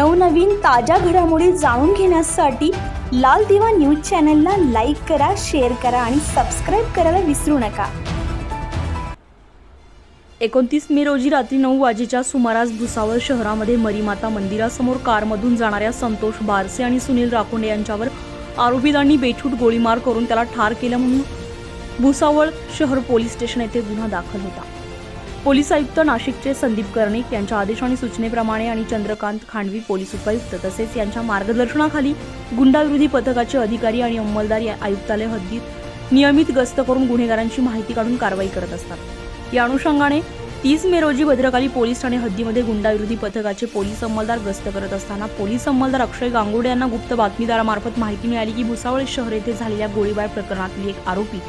नवनवीन ताज्या घडामोडी जाणून घेण्यासाठी लाल दिवा न्यूज चॅनलला लाईक करा शेअर करा आणि सबस्क्राईब करायला विसरू नका. एकोणतीस मे रोजी रात्री नऊ वाजेच्या सुमारास भुसावळ शहरामध्ये मरीमाता मंदिरासमोर कारमधून जाणाऱ्या संतोष बारसे आणि सुनील राखोंडे यांच्यावर आरोपीदांनी बेछूट गोळीमार करून त्याला ठार केलं म्हणून भुसावळ शहर पोलीस स्टेशन येथे गुन्हा दाखल होता. पोलीस आयुक्त नाशिकचे संदीप कर्णिक यांच्या आदेश आणि सूचनेप्रमाणे आणि चंद्रकांत खांडवी पोलीस उपायुक्त तसेच यांच्या मार्गदर्शनाखाली गुंडाविरोधी पथकाचे अधिकारी आणि अंमलदार या आयुक्तालय हद्दीत नियमित गस्त करून गुन्हेगारांची माहिती काढून कारवाई करत असतात. या अनुषंगाने तीस मे रोजी भद्रकाली पोलीस ठाणे हद्दीमध्ये गुंडाविरोधी पथकाचे पोलीस अंमलदार गस्त करत असताना पोलीस अंमलदार अक्षय गांगुडे यांना गुप्त बातमीदारामार्फत माहिती मिळाली की भुसावळ शहर येथे झालेल्या गोळीबार प्रकरणातील एक आरोपी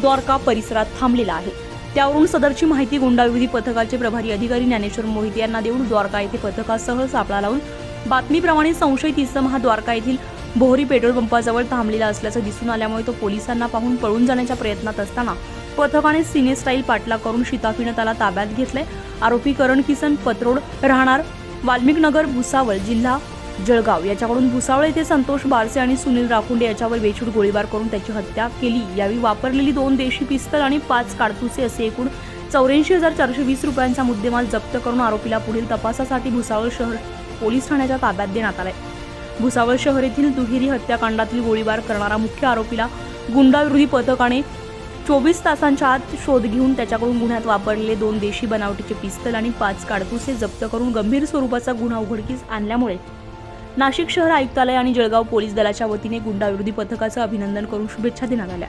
द्वारका परिसरात थांबलेला आहे. त्यावरून सदरची माहिती गुंडाविरोधी पथकाचे प्रभारी अधिकारी ज्ञानेश्वर मोहिते यांना देऊन द्वारका येथे पथकासह सापळा लावून बातमीप्रमाणे संशयित इसम हा द्वारका येथील बोहरी पेट्रोल पंपाजवळ थांबलेला असल्याचं दिसून आल्यामुळे तो पोलिसांना पाहून पळून जाण्याच्या प्रयत्नात असताना पथकाने सिने स्टाईल पाठलाग करून शिताफीनं त्याला ताब्यात घेतलंय. आरोपी करण किसन पत्रोड राहणार वाल्मिकनगर भुसावळ जिल्हा जळगाव. याच्याकडून भुसावळ येथे संतोष बारसे आणि सुनील राखुंडे याच्यावर बेछूट गोळीबार करून त्याची हत्या केली. यावेळी वापरलेली दोन देशी पिस्तल आणि पाच काडतुसे असे एकूण चौऱ्याऐंशी हजार चारशे वीस रुपयांचा मुद्देमाल जप्त करून आरोपीला पुढील तपासासाठी भुसावळ शहर पोलीस ठाण्याच्या ताब्यात देण्यात आलाय. भुसावळ शहर येथील दुहेरी हत्याकांडातील गोळीबार करणारा मुख्य आरोपीला गुंडाविरोधी पथकाने चोवीस तासांच्या आत शोध घेऊन त्याच्याकडून गुन्ह्यात वापरलेले दोन देशी बनावटीचे पिस्तल आणि पाच काडतुसे जप्त करून गंभीर स्वरूपाचा गुन्हा उघडकीस आणल्यामुळे नाशिक शहर आयुक्तालय आणि जळगाव पोलीस दलाच्या वतीने गुंडाविरोधी पथकाचं अभिनंदन करून शुभेच्छा देण्यात आल्या.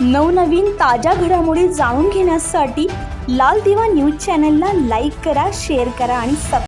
नवनवीन ताज्या घडामोडी जाणून घेण्यासाठी लाल दिवा न्यूज चॅनलला लाईक करा शेअर करा आणि सब